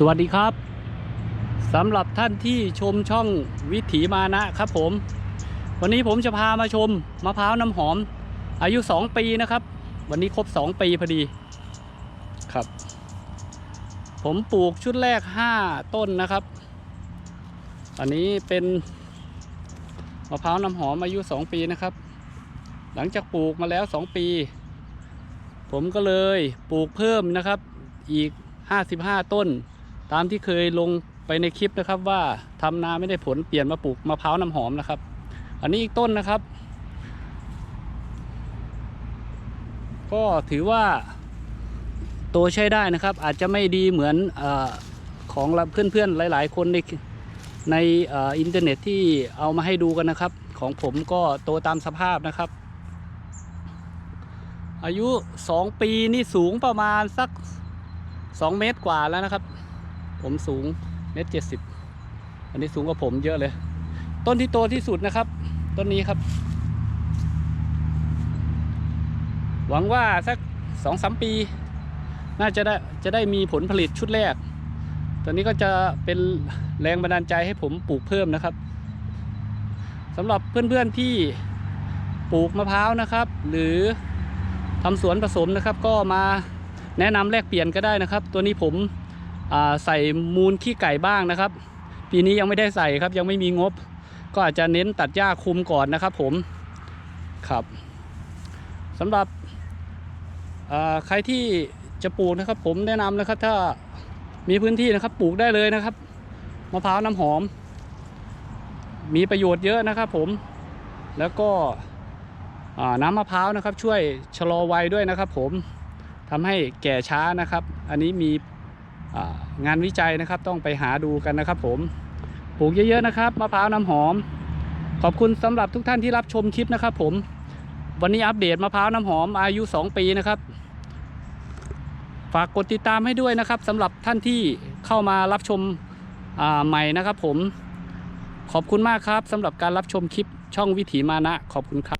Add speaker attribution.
Speaker 1: สวัสดีครับสำหรับท่านที่ชมช่องวิถีมานะครับผม วันนี้ผมจะพามาชมมะพร้าวน้ำหอม อายุ 2 ปีนะครับ วันนี้ครบ 2 ปีพอดีครับ ผมปลูกชุดแรก 5 ต้นนะครับ อันนี้เป็นมะพร้าวน้ำหอมอายุ 2 ปีนะครับ หลังจากปลูกมาแล้ว 2 ปี ผมก็เลยปลูกเพิ่มนะครับอีก 55 ต้น ตามที่เคยลงไปในคลิปนะครับว่าทำนาไม่ได้ผลเปลี่ยนมาปลูกมะพร้าวน้ำหอมนะครับ อันนี้อีกต้นนะครับ ก็ถือว่าโตใช้ได้นะครับ อาจจะไม่ดีเหมือนอของเพื่อนๆหลาย ๆ คนในในอ่ออินเทอร์เน็ตที่เอามาให้ดูกันนะครับ ของผมก็โตตามสภาพนะครับ อายุ 2 ปีนี่สูงประมาณสัก 2 เมตรกว่าแล้วนะครับ ผมสูงเมตรเจ็ดสิบอันนี้สูงกว่าผมเยอะเลย ต้นที่โตที่สุดนะครับ ต้นนี้ครับ หวังว่าสักสองสามปี น่าจะได้จะได้มีผลผลิตชุดแรก ตอนนี้ก็จะเป็นแรงบันดาลใจให้ผมปลูกเพิ่มนะครับสำหรับเพื่อนๆที่ปลูกมะพร้าวนะครับ หรือทำสวนผสมนะครับ ก็มาแนะนำแลกเปลี่ยนก็ได้นะครับ ตัวนี้ผม ใส่มูลขี้ไก่บ้างนะครับ ปีนี้ยังไม่ได้ใส่ครับยังไม่มีงบ ก็อาจจะเน้นตัดหญ้าคุมก่อนนะครับ ผมครับสำหรับใครที่จะปลูกนะครับ ผมแนะนำนะครับ ถ้ามีพื้นที่นะครับปลูกได้เลยนะครับมะพร้าวน้ำหอม มีประโยชน์เยอะนะครับผมแล้วก็น้ำมะพร้าวนะครับ ช่วยชะลอวัยด้วยนะครับ ผมทำให้แก่ช้านะครับ อันนี้มี งานวิจัยนะครับต้องไปหาดูกันนะครับ ผมปลูกเยอะๆนะครับมะพร้าวน้ำหอม ขอบคุณสำหรับทุกท่านที่รับชมคลิปนะครับ ผมวันนี้อัปเดตมะพร้าวน้ำหอมอายุ 2 ปีนะครับ ฝากกดติดตามให้ด้วยนะครับสำหรับท่านที่เข้ามารับชมใหม่นะครับ ผมขอบคุณมากครับสำหรับการรับชมคลิปช่องวิถีมานะ ขอบคุณครับ